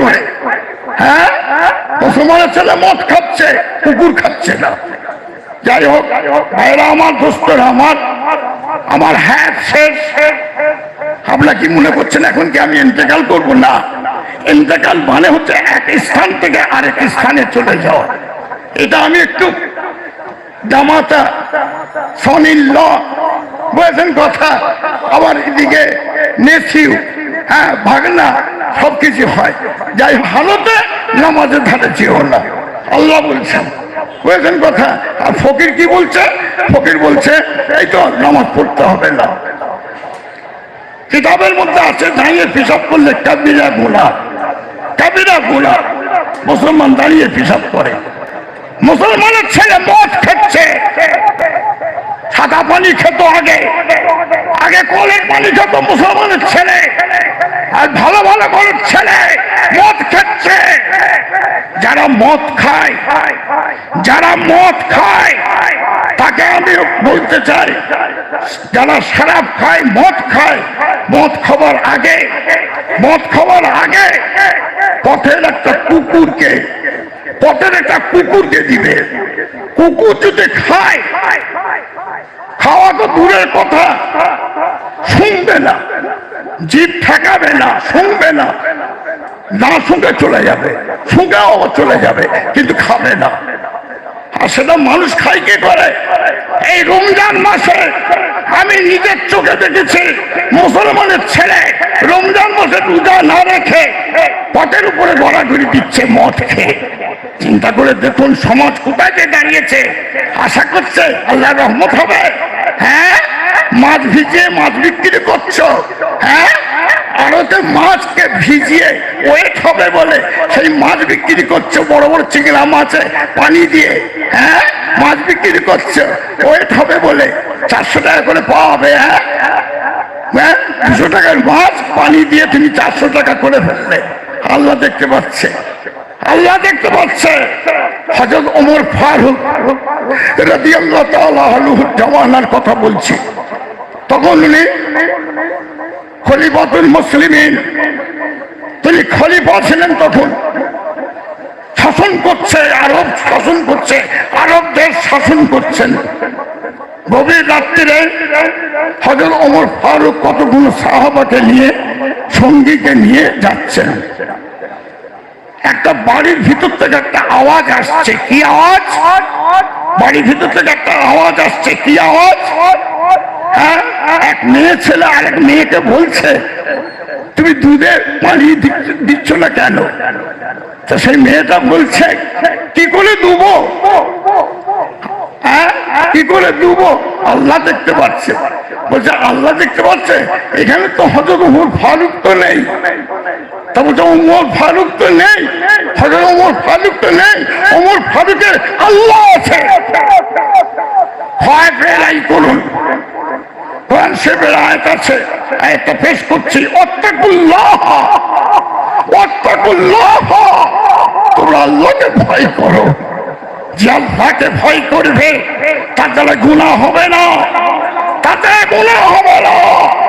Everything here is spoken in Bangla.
করে হ্যাঁ? মুসলমানের ছেলে মদ খাচ্ছে, কুকুর খাচ্ছে না। যাই হোক ভাইরা আমার, দোস্তরা আমার আমার হ্যাঁ শেষ। আপনারা কি মনে করছেন এখন কি আমি ইন্তেকাল করব? না। ইন্তেকাল মানে হচ্ছে এক স্থান থেকে আরেক স্থানে চলে যাওয়া। এটা আমি একটু জামাতা সনিল ল, বুঝেছেন কথা? আবার এদিকে নেছিউ হ্যাঁ ভাগনা সব কিছু হয়। যাই ভালোতে নামাজের ধারে যেও না। আল্লাহ বলছেন, বুঝেছেন কথা? আর ফকির কি বলছে? ফকির বলছে, এই তো নামাজ পড়তে হবে না। কিতাবের মধ্যে আছে, দাঁড়িয়ে পিসাব করলে কাবিরা গোলা কাবিরা গোলা মুসলমান দাঁড়িয়ে পিসাব করে। মুসলমানের ছেলে মদ খাচ্ছে। সাদা পানি খেত আগে। আগে কলের পানি খেত মুসলমানের ছেলে। আর ভালো ভালো কলের ছেলে মদ খাচ্ছে। যারা মদ খায়, যারা মদ খায়, তাকে আমি বলতে চাই, যারা শরাব খায়, মদ খায়, মদ খাবার আগে, মদ খাবার আগে পথের একটা কুকুরকে, পথের একটা কুকুরকে দিবে। কুকুর যদি খায়, খাওয়া তো দূরের কথা, শুনবে না। জিভ ঠেকাবে না, শুনবে না। না শুনে চলে যাবে শুনেও চলে যাবে, কিন্তু খাবে না। আর সেটা মানুষ খায় কি করে? এই রমজান মাসে আমি নিজের চোখে দেখেছি, মুসলমানের ছেলে রমজান মাসে রোজা না রেখে পথের উপরে গড়াগড়ি দিচ্ছে, মদ খেয়ে। চিন্তা করে দেখুন সমাজ কোথায় দাঁড়িয়েছে? আশা করছে আল্লাহ রহমত হবে। হ্যাঁ? মাছ ভিজিয়ে মাছ বিক্রি করছ? হ্যাঁ? আড়তে মাছকে ভিজিয়ে ওয়েট হবে বলে সেই মাছ বিক্রি করছ, বড় বড় চিংড়া মাছে পানি দিয়ে। হ্যাঁ? মাছ বিক্রি করছ, ওয়েট হবে বলে। চারশো টাকা করে পাওয়া হবে হ্যাঁ? হ্যাঁ? দুশো টাকার মাছ পানি দিয়ে তুমি চারশো টাকা করে ফেললে। আল্লাহ দেখতে পাচ্ছে। আল্লাহ দেখতে পাচ্ছে। হজরত ওমর ফারুক রাদি আল্লাহ জমানার কথা বলছি। তখন উনি খলিফাতুল মুসলিমিন, তিনি খলিফা ছিলেন তখন। শাসন করছে, আরব শাসন করছে আরব দেশ শাসন করছেন। গভীর রাত্রিরে হজর ওমর ফারুক কতগুলো সাহাবাকে নিয়ে, সঙ্গীকে নিয়ে যাচ্ছেন একটা বাড়ির ভিতর থেকে একটা আওয়াজ আসছে। কি আওয়াজ? বাড়ির ভিতর থেকে একটা আওয়াজ আসছে। কি আওয়াজ? হ্যাঁ এক মেয়ে ছেলে আর এক মেয়েকে বলছে, তুমি দুধে পানি দিচ্ছ- না কেন? তো সেই মেয়েটা বলছে, কি করে হ্যাঁ কি করে আল্লাহ দেখতে পাচ্ছে। বলছে, আল্লাহ দেখতে পাচ্ছে, এখানে তো হজরত উমর ফারুক তো নেই। তা বলছে, উমর ফারুক তো নেই হজরত উমর ফারুক তো নেই, উমর ফারুকের আল্লাহ আছে। ভয় ফেলাই করুন। কোরআন শেফের আয়াত আছে আয়াতটা পেশ করছি, অত্যাকুল্লাহ। অত্যাকুল্লাহ। তোমরা আল্লাহকে ভয় করো। যে আল্লাহকে ভয় করবে, তার দ্বারা গুণা হবে না। তাতে গুণা হবে না।